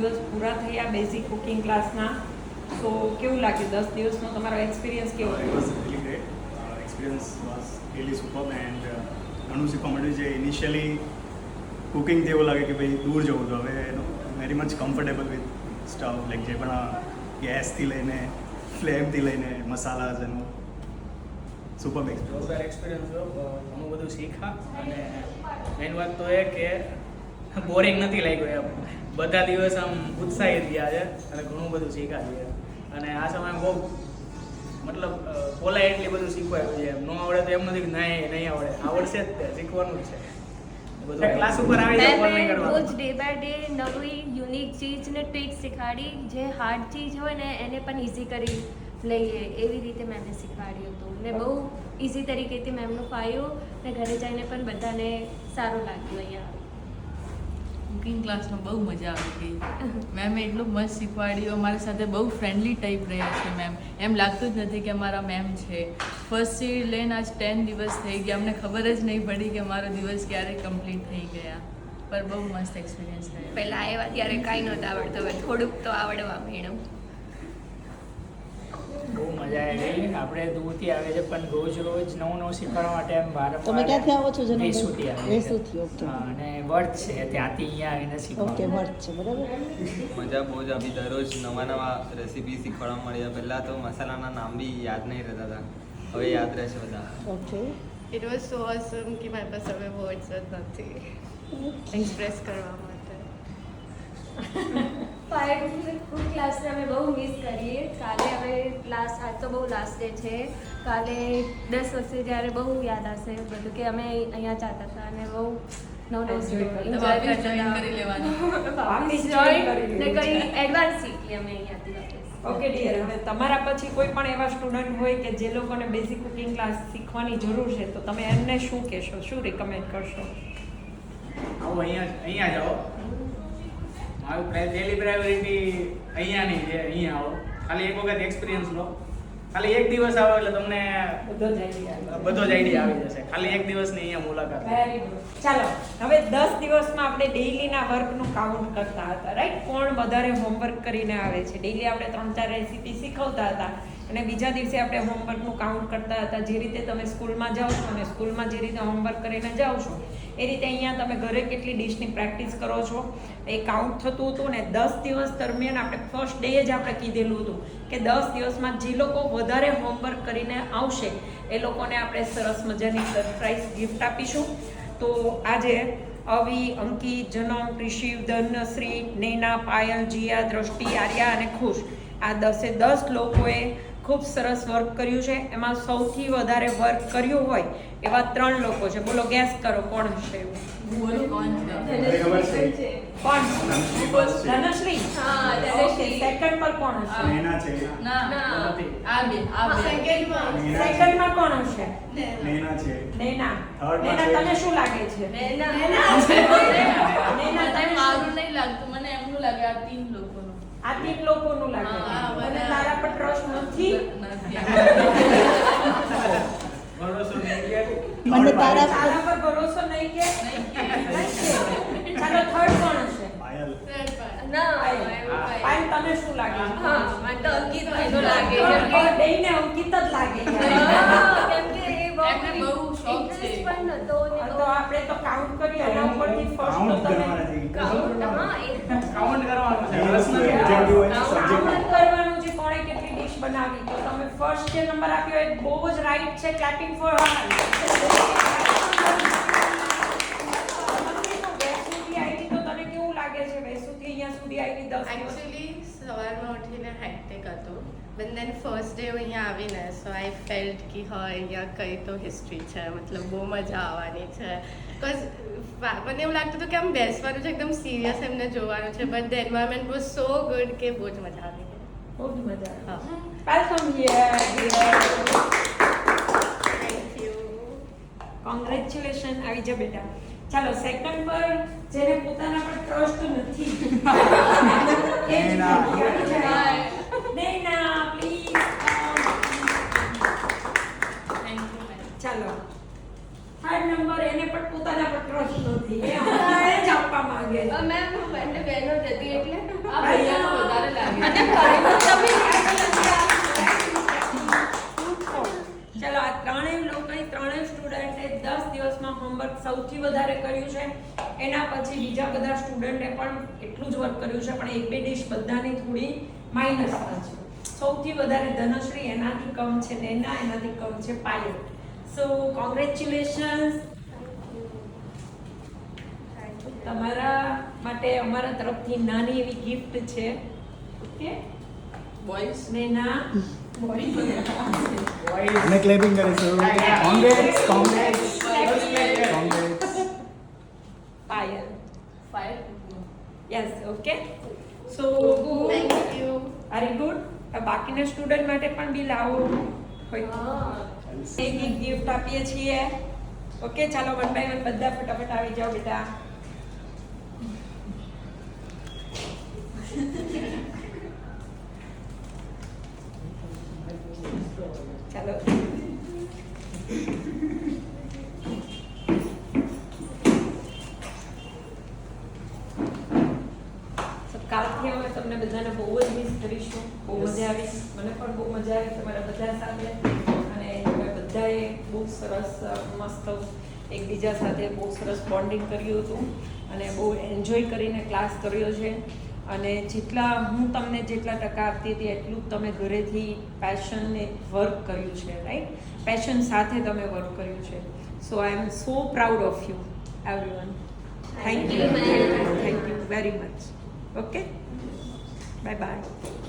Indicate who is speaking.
Speaker 1: દિવસ પૂરા થયા બેઝિક કુકિંગ ક્લાસના સો કેવું લાગ્યું દસ દિવસનો તમારો એક્સપિરિયન્સ કેવો? Experience
Speaker 2: was really super uh, ઘણું શીખવા મળ્યું છે ઇનિશિયલી કુકિંગ જેવું લાગે કે ભાઈ દૂર જવું તો હવે એનો very much comfortable with stove like જે પણ ગેસથી લઈને ફ્લેમથી લઈને મસાલા એનું સુપર એક્સપિરિયન્સ
Speaker 3: જોરદાર એક્સપિરિયન્સ ઘણું બધું શીખા. અને મેઇન વાત તો એ કે બોરિંગ નથી લાગ્યું એમ. બધા દિવસ આમ ઉત્સાહિત ગયા છે અને ઘણું બધું શીખાયું છે. અને આ સમય બહુ મતલબ બોલાય એટલી બધું શીખવાયું છે. એમ. ન આવડે તો એમ નથી કે નહીં નહીં આવડે. આવડશે જ તે શીખવાનું જ છે. ક્લાસ ઉપર આવી
Speaker 4: રોજ ડે બાય ડે નવી યુનિક ચીજ ને ટ્રીક શીખવાડી. જે હાર્ડ ચીજ હોય ને એને પણ ઇઝી કરી લઈએ. એવી રીતે મેમને શીખવાડ્યું હતું. ને બહુ ઇઝી તરીકેથી મેમનું ફાયું ને ઘરે જઈને પણ બધાને સારું લાગ્યું અહીંયા.
Speaker 5: કુકિંગ ક્લાસમાં બહુ મજા આવી ગઈ. મેમ એટલું મસ્ત શીખવાડ્યું. અમારી સાથે બહુ ફ્રેન્ડલી ટાઈપ રહ્યા છે મેમ એમ લાગતું જ નથી કે અમારા મેમ છે. ફર્સ્ટ ફર્સ્ટથી લઈને આજ ટેન દિવસ થઈ ગયા. અમને ખબર જ નહીં પડી કે મારો દિવસ ક્યારે કમ્પ્લીટ થઈ ગયા. પર બહુ મસ્ત એક્સપિરિયન્સ રહ્યો.
Speaker 4: પહેલાં આવ્યા ત્યારે કાંઈ નહોતું આવડતું, હવે થોડુંક તો આવડવા મળ્યું.
Speaker 3: બહુ મજા આવી ગઈ આપણે દૂરથી આવે છે પણ રોજ રોજ નવું નવું શીખવા માટે એમ વારંવાર
Speaker 6: તમે ક્યાંથી આવો છો જનકભાઈ?
Speaker 3: વેસુથી આવીએ
Speaker 6: વેસુથી, ઓકે.
Speaker 3: અને વર્ત છે ત્યાંથી અહીંયા આવીને
Speaker 6: ઓકે
Speaker 3: શીખવા
Speaker 6: છે બરાબર?
Speaker 7: મજા બહુ જ આવી. દરરોજ નવા નવા રેસીપી શીખવાડવા મળ્યા. પહેલાં તો મસાલાના નામ બી યાદ નહીં રહેતા હતા. હવે યાદ રહેશે બધા.
Speaker 6: Okay.
Speaker 8: It was so awesome કે મારી પાસે હવે વર્ડ્સ જ નથી. એક્સપ્રેસ કરવા માટે.
Speaker 4: ફાયર કુક ક્લાસને અમે બહુ મિસ કરીએ. કાલે હવે ક્લાસ આજ તો બહુ લાસ્ટ ડે છે. કાલે દસ વર્ષે જ્યારે બહુ યાદ આવશે બધું કે અમે અહીંયા જતા હતા અને બહુ નવ નવ
Speaker 1: એન્જોય કરતા.
Speaker 4: ને કઈ એડવાન્સ શીખીએ અમે અહીંયાથી
Speaker 1: ઓકે ડિયર હવે તમારા પછી કોઈ પણ એવા સ્ટુડન્ટ હોય કે જે લોકોને બેઝિક કુકિંગ ક્લાસ શીખવાની જરૂર છે તો તમે એમને શું કહેશો? શું રિકમેન્ડ કરશો?
Speaker 3: આવો અહીંયા અહીંયા જાઓ મારું ડેલી પ્રાયોરિટી અહીંયાની છે અહીંયા આવો. ખાલી એક વખત એક્સપિરિયન્સ લો. ખાલી એક દિવસ આવો એટલે તમને
Speaker 1: બધો જ આઈડિયા
Speaker 3: આવી જશે. ખાલી એક દિવસની અહીંયા મુલાકાત
Speaker 1: ચાલો હવે દસ દિવસમાં આપણે ડેઈલીના વર્કનું કાઉન્ટ કરતા હતા રાઈટ કોણ વધારે હોમવર્ક કરીને આવે છે? ડેઈલી આપણે ત્રણ ચાર રેસીપી શીખવતા હતા અને બીજા દિવસે આપણે હોમવર્કનું કાઉન્ટ કરતા હતા. જે રીતે તમે સ્કૂલમાં જાઓ છો અને સ્કૂલમાં જે રીતે હોમવર્ક કરીને જાઓ છો એ રીતે અહીંયા તમે ઘરે કેટલી ડિશની પ્રેક્ટિસ કરો છો? એ કાઉન્ટ થતું હતું ને દસ દિવસ દરમિયાન આપણે ફર્સ્ટ ડે જ આપણે કીધેલું હતું કે દસ દિવસમાં જે લોકો વધારે હોમવર્ક કરીને આવશે, એ લોકોને આપણે સરસ મજાની સરપ્રાઈઝ ગિફ્ટ આપીશું. તો આજે અવી, અંકિત, જનમ ઋષિવ ધનશ્રી નૈના, પાયલ, જીયા, દ્રષ્ટિ, આર્યા અને ખુશ. આ દસે દસ લોકોએ ખૂબ સરસ વર્ક કર્યું છે. એમાં સૌથી વધારે વર્ક કર્યું હોય એવા ત્રણ લોકો છે. બોલો ગેસ કરો કોણ હશે? એવું
Speaker 5: હું બોલું કોણ? છે
Speaker 2: મને ખબર છે.
Speaker 1: કોણ?
Speaker 2: ધનશ્રી. first છે.
Speaker 1: ધનશ્રી?
Speaker 4: હા, ધનશ્રી.
Speaker 1: સેકન્ડ પર કોણ હશે?
Speaker 2: નૈના છે.
Speaker 5: ના
Speaker 4: ના.
Speaker 5: આ બે આ બે.
Speaker 8: સેકન્ડમાં
Speaker 2: નૈના છે.
Speaker 1: સેકન્ડમાં કોણ
Speaker 2: છે.
Speaker 1: નૈના
Speaker 2: Third માં
Speaker 1: નૈના
Speaker 2: છે.
Speaker 1: તને શું લાગે છે?
Speaker 4: નૈના.
Speaker 1: નૈના
Speaker 5: મને.
Speaker 1: તને
Speaker 5: મારું
Speaker 1: શું-
Speaker 5: નહીં લાગતું. મને એમનું લાગે આ તીન લોકોનું.
Speaker 1: આ તીન લોકોનું લાગે અને તારા પર ટ્રસ્ટ નથી.
Speaker 6: મને તારા
Speaker 1: તારા પર ભરોસો નહીં કે? ચાલો થર્ડ કોણ હશે.
Speaker 4: ના કાંઈ.
Speaker 1: શું લાગે? છે
Speaker 4: હા મને તો અંકિત લાગે. કેમ
Speaker 1: અંકિત જ લાગે.
Speaker 4: કેમ કે એ બહુ
Speaker 5: શોખ છે.
Speaker 1: તો આપણે તો કાઉન્ટ કરીએ એના ફર્સ્ટ
Speaker 2: કાઉન્ટ
Speaker 1: તો તમે
Speaker 2: કરવાના છે
Speaker 4: count, હા, એ
Speaker 3: કાઉન્ટ કરવાનું છે.
Speaker 2: એ
Speaker 3: પ્રશ્ન કે
Speaker 2: objective હોય છે,
Speaker 1: કરવાનું છે કોણે કેટલી ડિશ બનાવી. તો તમે ફર્સ્ટ જે નંબર આપ્યો એ બહુ જ રાઈટ છે. ક્લેપિંગ ફોર તો લાગે છે વૈસુથી અહીંયા સુધી આવીને દસ દિવસ.
Speaker 8: સવારમાં ઉઠીને હેક્ટિક હતું. બટ દેન ફર્સ્ટ ડે હું અહીંયા આવીને સો આઈ ફેલ્ટ કે હા અહીંયા કઈ તો હિસ્ટ્રી છે. મતલબ બહુ મજા આવવાની છે. બિકોઝ મને એવું લાગતું હતું કે આમ બેસવાનું છે એકદમ સિરિયસ એમને જોવાનું છે. But the environment was so good કે બહુ જ મજા આવી
Speaker 1: બહુ જ મજા
Speaker 8: હા.
Speaker 1: Welcome here
Speaker 8: thank you
Speaker 1: congratulation આવી જા બેટા. ચાલો સેકન્ડ પર જેને પોતાના પર ટ્રસ્ટ નથી.
Speaker 2: નૈના
Speaker 1: ચાલો. થર્ડ નંબર એને પણ પોતાના પર ટ્રસ્ટ નથી. એ હમણાં જ આપવા માંગે
Speaker 4: મેમ એટલે બહેનો જ હતી એટલે
Speaker 1: આ
Speaker 4: વધારે લાગે.
Speaker 1: ચાલો આ ત્રણેય લોકોએ ત્રણેય સ્ટુડન્ટે દસ દિવસમાં હોમવર્ક સૌથી વધારે કર્યું છે. એના પછી બીજા બધા સ્ટુડન્ટે પણ એટલું જ વર્ક કર્યું છે પણ એક બે ડિશ બધાની થોડી માઇનસમાં છે. સૌથી વધારે ધનશ્રી એનાથી કમ છે નેના એનાથી કમ છે પાયલ. સો કોંગ્રેચ્યુલેશન્સ તમારા માટે અમારા તરફથી નાની એવી ગિફ્ટ છે. ઓકે
Speaker 5: બોયસ
Speaker 1: નેના
Speaker 2: અને ક્લેપિંગ કરીશું congrats congrats congrats
Speaker 1: Payal
Speaker 5: five
Speaker 1: yes okay so
Speaker 8: thank you
Speaker 1: very good બાકીના સ્ટુડન્ટ માટે પણ બી લાવો હોય એક એક ગિફ્ટ આપીએ છીએ। ઓકે ચાલો વન બાય વન બધા ફટાફટ આવી જાઓ બેટા ચાલો So, કાલથી અમે તમને બધાને બહુ જ મિસ કરીશું. બહુ મજા આવી. મને પણ બહુ મજા આવી તમારા બધા સાથે. અને તમે બધાએ બહુ સરસ મસ્ત એકબીજા સાથે બહુ સરસ બોન્ડિંગ કર્યું હતું. અને બહુ એન્જોય કરીને ક્લાસ કર્યો છે. અને જેટલા હું તમને જેટલા ટકા આપતી હતી એટલું જ તમે ઘરેથી પેશનને વર્ક કર્યું છે રાઈટ પેશન સાથે તમે વર્ક કર્યું છે. So I am so proud of you everyone thank you thank you very much okay bye bye